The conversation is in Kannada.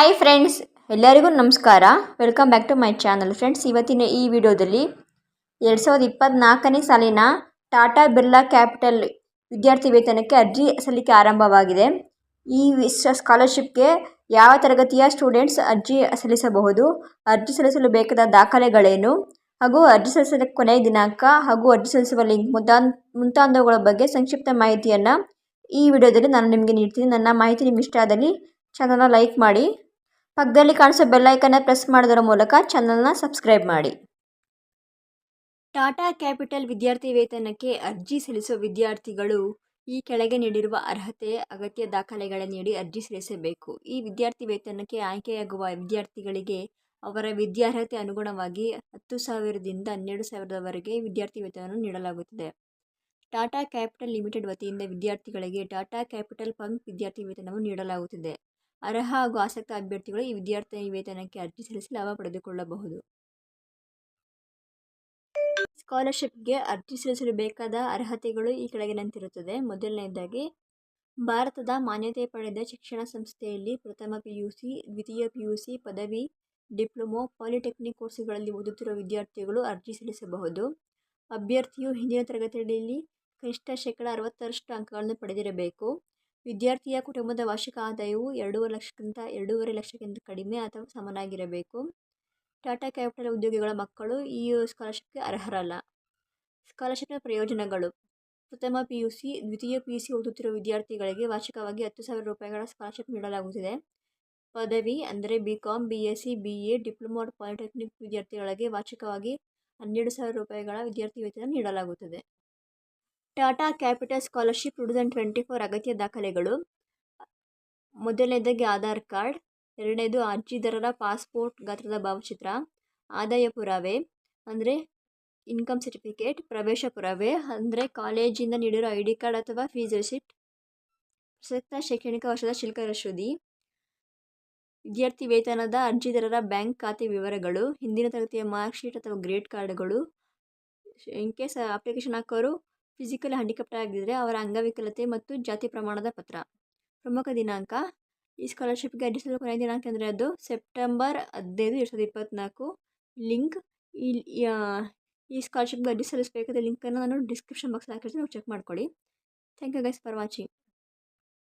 ಹಾಯ್ ಫ್ರೆಂಡ್ಸ್ ಎಲ್ಲರಿಗೂ ನಮಸ್ಕಾರ. Welcome back to my channel friends ಇವತ್ತಿನ ಈ ವಿಡಿಯೋದಲ್ಲಿ ಎರಡು ಸಾವಿರದ ಇಪ್ಪತ್ತ್ನಾಲ್ಕನೇ ಸಾಲಿನ ಟಾಟಾ ಬಿರ್ಲಾ ಕ್ಯಾಪಿಟಲ್ ವಿದ್ಯಾರ್ಥಿ ವೇತನಕ್ಕೆ ಅರ್ಜಿ ಸಲ್ಲಿಕೆ ಆರಂಭವಾಗಿದೆ. ಈ ಸ್ಕಾಲರ್ಶಿಪ್ಗೆ ಯಾವ ತರಗತಿಯ ಸ್ಟೂಡೆಂಟ್ಸ್ ಅರ್ಜಿ ಸಲ್ಲಿಸಬಹುದು? ಅರ್ಜಿ ಸಲ್ಲಿಸಲು ಬೇಕಾದ ದಾಖಲೆಗಳೇನು? ಹಾಗೂ ಅರ್ಜಿ ಸಲ್ಲಿಸಲು ಕೊನೆಯ ದಿನಾಂಕ ಹಾಗೂ ಅರ್ಜಿ ಸಲ್ಲಿಸುವ ಲಿಂಕ್ ಮುಂತಾದ ಮುಂತಾದವುಗಳ ಬಗ್ಗೆ ಸಂಕ್ಷಿಪ್ತ ಮಾಹಿತಿಯನ್ನು ಈ ವಿಡಿಯೋದಲ್ಲಿ ನಾನು ನಿಮಗೆ ನೀಡ್ತೀನಿ. ನನ್ನ ಮಾಹಿತಿ ನಿಮ್ಗೆ ಇಷ್ಟ ಆದಲ್ಲಿ ಚಾನಲ್ನ ಲೈಕ್ ಮಾಡಿ. ಪಕ್ಕದಲ್ಲಿ ಕಾಣಿಸೋ ಬೆಲ್ಲೈಕನ್ನ ಪ್ರೆಸ್ ಮಾಡೋದರ ಮೂಲಕ ಚಾನಲ್ನ ಸಬ್ಸ್ಕ್ರೈಬ್ ಮಾಡಿ. ಟಾಟಾ ಕ್ಯಾಪಿಟಲ್ ವಿದ್ಯಾರ್ಥಿ ವೇತನಕ್ಕೆ ಅರ್ಜಿ ಸಲ್ಲಿಸುವ ವಿದ್ಯಾರ್ಥಿಗಳು ಈ ಕೆಳಗೆ ನೀಡಿರುವ ಅರ್ಹತೆ, ಅಗತ್ಯ ದಾಖಲೆಗಳ ನೀಡಿ ಅರ್ಜಿ ಸಲ್ಲಿಸಬೇಕು. ಈ ವಿದ್ಯಾರ್ಥಿ ವೇತನಕ್ಕೆ ಆಯ್ಕೆಯಾಗುವ ವಿದ್ಯಾರ್ಥಿಗಳಿಗೆ ಅವರ ವಿದ್ಯಾರ್ಹತೆ ಅನುಗುಣವಾಗಿ ಹತ್ತು ಸಾವಿರದಿಂದ ಹನ್ನೆರಡು ಸಾವಿರದವರೆಗೆ ವಿದ್ಯಾರ್ಥಿ ವೇತನವನ್ನು ನೀಡಲಾಗುತ್ತದೆ. ಟಾಟಾ ಕ್ಯಾಪಿಟಲ್ ಲಿಮಿಟೆಡ್ ವತಿಯಿಂದ ವಿದ್ಯಾರ್ಥಿಗಳಿಗೆ ಟಾಟಾ ಕ್ಯಾಪಿಟಲ್ ಪಂಪ್ ವಿದ್ಯಾರ್ಥಿ ವೇತನವನ್ನು ನೀಡಲಾಗುತ್ತದೆ. ಅರ್ಹ ಹಾಗೂ ಆಸಕ್ತ ಅಭ್ಯರ್ಥಿಗಳು ಈ ವಿದ್ಯಾರ್ಥಿ ವೇತನಕ್ಕೆ ಅರ್ಜಿ ಸಲ್ಲಿಸಿ ಲಾಭ ಪಡೆದುಕೊಳ್ಳಬಹುದು. ಸ್ಕಾಲರ್ಶಿಪ್ಗೆ ಅರ್ಜಿ ಸಲ್ಲಿಸಲು ಬೇಕಾದ ಅರ್ಹತೆಗಳು ಈ ಕೆಳಗಿನಂತಿರುತ್ತದೆ ಮೊದಲನೆಯದಾಗಿ ಭಾರತದ ಮಾನ್ಯತೆ ಪಡೆದ ಶಿಕ್ಷಣ ಸಂಸ್ಥೆಯಲ್ಲಿ ಪ್ರಥಮ ಪಿ ಯು ಸಿ ದ್ವಿತೀಯ ಪಿ ಯು ಸಿ ಪದವಿ, ಡಿಪ್ಲೊಮೊ, ಪಾಲಿಟೆಕ್ನಿಕ್ ಕೋರ್ಸ್ಗಳಲ್ಲಿ ಓದುತ್ತಿರುವ ವಿದ್ಯಾರ್ಥಿಗಳು ಅರ್ಜಿ ಸಲ್ಲಿಸಬಹುದು. ಅಭ್ಯರ್ಥಿಯು ಹಿಂದಿನ ತರಗತಿಯಲ್ಲಿ ಕನಿಷ್ಠ ಶೇಕಡ ಅರವತ್ತರಷ್ಟು ಅಂಕಗಳನ್ನು ಪಡೆದಿರಬೇಕು. ವಿದ್ಯಾರ್ಥಿಯ ಕುಟುಂಬದ ವಾರ್ಷಿಕ ಆದಾಯವು ಎರಡೂವರೆ ಲಕ್ಷಕ್ಕಿಂತ ಎರಡೂವರೆ ಲಕ್ಷಕ್ಕಿಂತ ಕಡಿಮೆ ಅಥವಾ ಸಮನಾಗಿರಬೇಕು. ಟಾಟಾ ಕ್ಯಾಪಿಟಲ್ ಉದ್ಯೋಗಿಗಳ ಮಕ್ಕಳು ಈ ಸ್ಕಾಲರ್ಶಿಪ್ಗೆ ಅರ್ಹರಲ್ಲ. ಸ್ಕಾಲರ್ಶಿಪ್ನ ಪ್ರಯೋಜನಗಳು. ಪ್ರಥಮ ಪಿ ಯು ಸಿ ದ್ವಿತೀಯ ಪಿ ಯು ಸಿ ಓದುತ್ತಿರುವ ವಿದ್ಯಾರ್ಥಿಗಳಿಗೆ ವಾರ್ಷಿಕವಾಗಿ ಹತ್ತು ಸಾವಿರ ರೂಪಾಯಿಗಳ ಸ್ಕಾಲರ್ಶಿಪ್ ನೀಡಲಾಗುತ್ತಿದೆ. ಪದವಿ ಅಂದರೆ B Com B S C B A diploma polytechnic ವಿದ್ಯಾರ್ಥಿಗಳಿಗೆ ವಾರ್ಷಿಕವಾಗಿ ಹನ್ನೆರಡು ಸಾವಿರ ರೂಪಾಯಿಗಳ ವಿದ್ಯಾರ್ಥಿ ವೇತನ ನೀಡಲಾಗುತ್ತದೆ. Tata Capital scholarship two thousand twenty four ಅಗತ್ಯ ದಾಖಲೆಗಳು. ಮೊದಲನೇದಾಗಿ ಆಧಾರ್ ಕಾರ್ಡ್, ಎರಡನೇದು ಅರ್ಜಿದಾರರ ಪಾಸ್ಪೋರ್ಟ್ ಗಾತ್ರದ ಭಾವಚಿತ್ರ, ಆದಾಯ ಪುರಾವೆ, ಅಂದರೆ ಇನ್ಕಮ್ ಸರ್ಟಿಫಿಕೇಟ್, ಪ್ರವೇಶ ಪುರಾವೆ, ಅಂದರೆ ಕಾಲೇಜಿಂದ ನೀಡಿರೋ ಐ ಡಿ ಕಾರ್ಡ್ ಅಥವಾ ಫೀಸ್ ರಿಸಿಪ್ಟ್, ಪ್ರಸಕ್ತ ಶೈಕ್ಷಣಿಕ ವರ್ಷದ ಶುಲ್ಕ ರಶೋದಿ, ವಿದ್ಯಾರ್ಥಿ ವೇತನದ ಅರ್ಜಿದಾರರ ಬ್ಯಾಂಕ್ ಖಾತೆ ವಿವರಗಳು, ಹಿಂದಿನ ತರಗತಿಯ ಮಾರ್ಕ್ಶೀಟ್ ಅಥವಾ ಗ್ರೇಡ್ ಕಾರ್ಡ್ಗಳು, ಇನ್ ಕೇಸ್ ಅಪ್ಲಿಕೇಶನ್ ಹಾಕೋರು ಫಿಸಿಕಲ್ ಹ್ಯಾಂಡಿಕ್ಯಾಪ್ಟ್ ಆಗಿದ್ದರೆ ಅವರ ಅಂಗವಿಕಲತೆ ಮತ್ತು ಜಾತಿ ಪ್ರಮಾಣದ ಪತ್ರ. ಪ್ರಮುಖ ದಿನಾಂಕ, ಈ ಸ್ಕಾಲರ್ಶಿಪ್ಗೆ ಅರ್ಜಿ ಸಲ್ಲಿಸಲು ಕೊನೆಯ ದಿನಾಂಕ ಅಂದರೆ ಅದು ಸೆಪ್ಟೆಂಬರ್ ಹದಿನೈದು, ಎರಡು ಸಾವಿರದ ಇಪ್ಪತ್ತ್ನಾಲ್ಕು ಲಿಂಕ್ ಈ ಸ್ಕಾಲರ್ಶಿಪ್ಗೆ ಅರ್ಜಿ ಸಲ್ಲಿಸಬೇಕಾದ ಲಿಂಕನ್ನು ನಾನು ಡಿಸ್ಕ್ರಿಪ್ಷನ್ ಬಾಕ್ಸಲ್ಲಿ ಹಾಕಿರ್ತೀನಿ ಚೆಕ್ ಮಾಡ್ಕೊಳ್ಳಿ. Thank you guys for watching